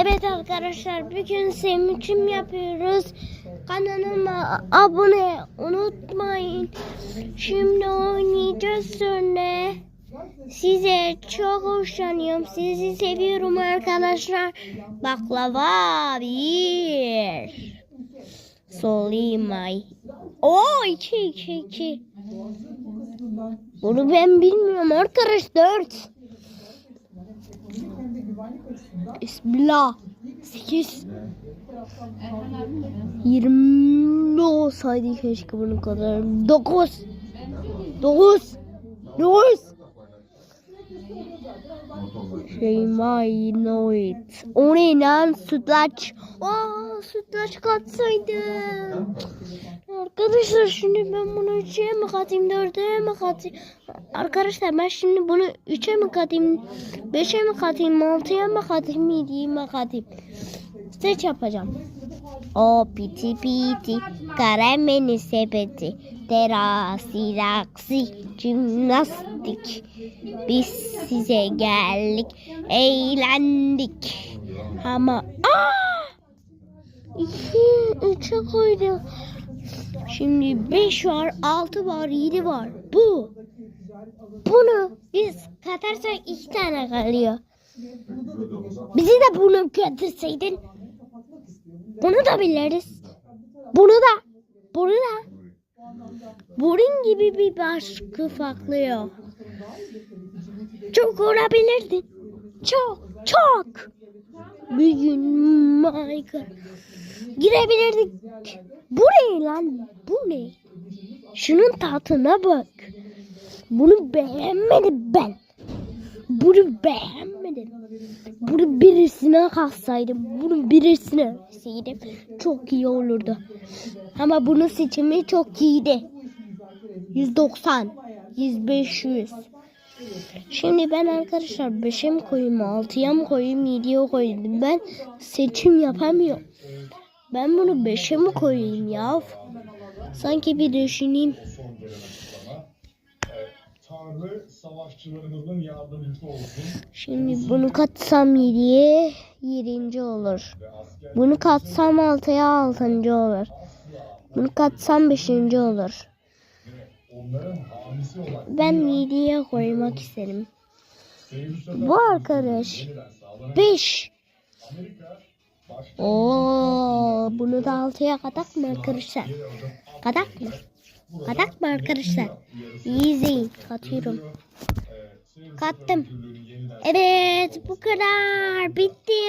Evet arkadaşlar bugün seçim yapıyoruz. Kanalıma abone unutmayın. Şimdi oynayacağız sonra. Size çok hoşlanıyorum. Sizi seviyorum arkadaşlar. Baklava bir. Solimay. Oo iki iki iki. Bunu ben bilmiyorum arkadaş dört. Bismillah. 8 20 olsaydı keşke bunun kadar. 9 9 9 Şeyma Noit. O ne lan sütlaç. Aa sütlaç katsaydım. Arkadaşlar şimdi ben bunu 3'e mi katayım 4'e mi katayım? Arkadaşlar ben şimdi bunu 3'e mi katayım 5'e mi katayım 6'ya mı katayım 7'ye mi katayım? Seç yapacağım. O piti piti karameni sepeti terasi raksi jimnastik biz size geldik eğlendik ama aa iki üçe koydum şimdi beş var altı var yedi var bu bunu biz katarsak iki tane kalıyor bizi de bunu getirseydin bunu da biliriz. Bunu da. Bunu da. Bunun gibi bir başka farklı yok. Çok olabilirdin. Çok. Çok. Bir gün Minecraft girebilirdik. Bu ne lan? Bu ne? Şunun tahtına bak. Bunu beğenmedim ben. Bunu beğenmedim. Bunu birisine kalsaydım, bunu birisine verseydim çok iyi olurdu. Ama bunun seçimi çok iyiydi. 190, 105, 100. Şimdi ben arkadaşlar 5'e mi koyayım, 6'ya mı koyayım, 7'ye koyayım. Ben seçim yapamıyorum. Ben bunu 5'e mi koyayım ya? Sanki bir düşüneyim. Şimdi bunu katsam 7'ye 7. olur. Bunu katsam 6'ya 6. olur. Bunu katsam 5. olur. Ben 7'ye koymak isterim. Bu arkadaş 5. Amerika baş Oo, bunu da 6'ya katak mı arkadaşlar? Katak mı? Katak mı arkadaşlar? İyi izleyin. Katıyorum. Kattım. Evet bu kadar. Bitti.